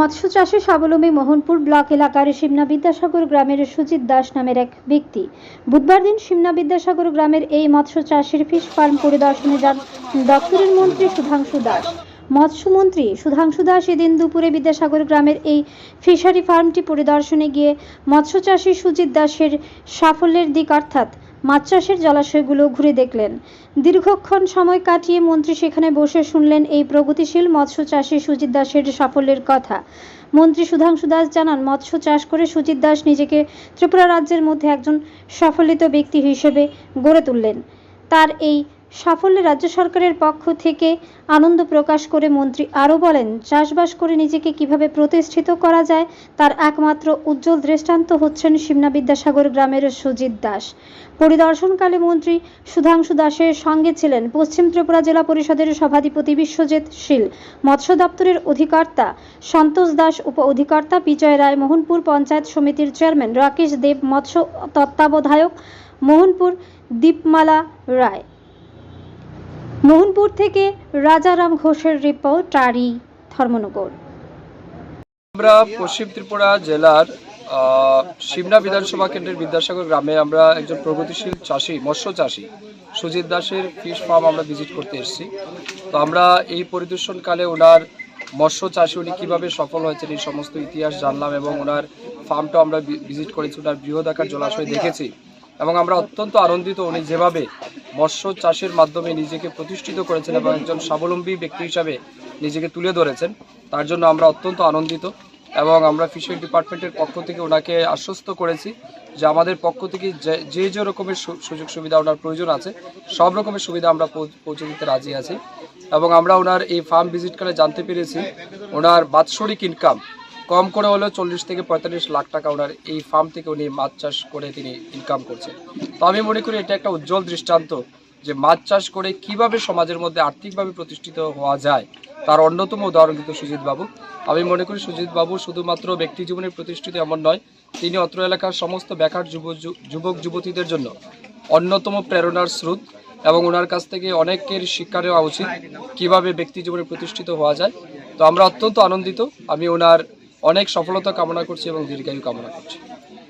মৎস্য চাষে স্বাবলম্বী মোহনপুর ব্লক এলাকার সিমনা বিদ্যাসাগর গ্রামের সুজিত দাস নামের এক ব্যক্তি। বুধবার দিন সিমনা বিদ্যাসাগর গ্রামের এই মৎস্য চাষের ফিশ ফার্ম পরিদর্শনে যান দপ্তরের মন্ত্রী সুধাংশু দাস। মৎস্যমন্ত্রী সুধাংশু দাস এদিন দুপুরে বিদ্যাসাগর গ্রামের এই ফিশারি ফার্মটি পরিদর্শনে গিয়ে মৎস্য চাষী সুজিত দাসের সাফল্যের দিক অর্থাৎ মাছ চাষের জলাশয়গুলো ঘুরে দেখলেন। দীর্ঘক্ষণ সময় কাটিয়ে মন্ত্রী সেখানে বসে শুনলেন এই প্রগতিশীল মৎস্য চাষী সুজিত দাসের সাফল্যের কথা। মন্ত্রী সুধাংশু দাস জানান, মৎস্য চাষ করে সুজিত দাস নিজেকে ত্রিপুরা রাজ্যের মধ্যে একজন সফলিত ব্যক্তি হিসেবে গড়ে তুললেন। তার এই সাফল্যে রাজ্য সরকারের পক্ষ থেকে আনন্দ প্রকাশ করে মন্ত্রী আরও বলেন, চাষবাস করে নিজেকে কীভাবে প্রতিষ্ঠিত করা যায় তার একমাত্র উজ্জ্বল দৃষ্টান্ত হচ্ছেন সিমনা বিদ্যাসাগর গ্রামের সুজিত দাস। পরিদর্শনকালে মন্ত্রী সুধাংশু দাসের সঙ্গে ছিলেন পশ্চিম ত্রিপুরা জেলা পরিষদের সভাধিপতি বিশ্বজিৎ শীল, মৎস্য দপ্তরের অধিকর্তা সন্তোষ দাস, উপ অধিকর্তা বিজয় রায়, মোহনপুর পঞ্চায়েত সমিতির চেয়ারম্যান রাকেশ দেব, মৎস্য তত্ত্বাবধায়ক মোহনপুর দীপমালা রায়। মোহনপুর থেকে রাজারাম ঘোষের রিপোর্ট, টারি, ধর্মনগর। আমরা পশ্চিম ত্রিপুরা জেলার সিমনা বিধানসভা কেন্দ্রের বিদ্যাসাগর গ্রামে আমরা একজন প্রগতিশীল চাষি, মৎস্য চাষি, সুজিত দাসের ফিশ ফার্ম আমরা ভিজিট করতে এসেছি। তো আমরা এই পরিদর্শনকালে ওনার মৎস্য চাষি, উনি কীভাবে সফল হয়েছেন এই সমস্ত ইতিহাস জানলাম এবং ওনার ফার্মটা আমরা ভিজিট করেছি, ওনার বৃহদাকার জলাশয় দেখেছি। এবং আমরা অত্যন্ত আনন্দিত উনি যেভাবে মৎস্য চাষের মাধ্যমে নিজেকে প্রতিষ্ঠিত করেছেন এবং একজন স্বাবলম্বী ব্যক্তি হিসাবে নিজেকে তুলে ধরেছেন, তার জন্য আমরা অত্যন্ত আনন্দিত এবং আমরা ফিশারি ডিপার্টমেন্টের পক্ষ থেকে ওনাকে আশ্বস্ত করেছি যে আমাদের পক্ষ থেকে যে- যে রকমের সুযোগ সুবিধা ওনার প্রয়োজন আছে, সব রকমের সুবিধা আমরা পৌঁছে দিতে রাজি আছি এবং আমরা ওনার এই ফার্ম ভিজিট করে জানতে পেরেছি, ওনার বাৎসরিক ইনকাম কম করে হলেও চল্লিশ থেকে পঁয়তাল্লিশ লাখ টাকা ওনার এই ফার্ম থেকে উনি মাছ চাষ করে তিনি ইনকাম করছেন। তো আমি মনে করি এটা একটা উজ্জ্বল দৃষ্টান্ত যে মাছ চাষ করে কীভাবে সমাজের মধ্যে আর্থিকভাবে প্রতিষ্ঠিত হওয়া যায়, তার অন্যতম উদাহরণ কিন্তু সুজিত বাবু। আমি মনে করি সুজিত বাবু শুধুমাত্র ব্যক্তি জীবনে প্রতিষ্ঠিত এমন নয়, তিনি অত্র এলাকার সমস্ত বেকার যুব যুবক যুবতীদের জন্য অন্যতম প্রেরণার স্রোত এবং ওনার কাছ থেকে অনেকের শিক্ষা নেওয়া উচিত কীভাবে ব্যক্তি জীবনে প্রতিষ্ঠিত হওয়া যায়। তো আমরা অত্যন্ত আনন্দিত, আমি ওনার অনেক সফলতা কামনা করছি এবং দীর্ঘায়ু কামনা করছি।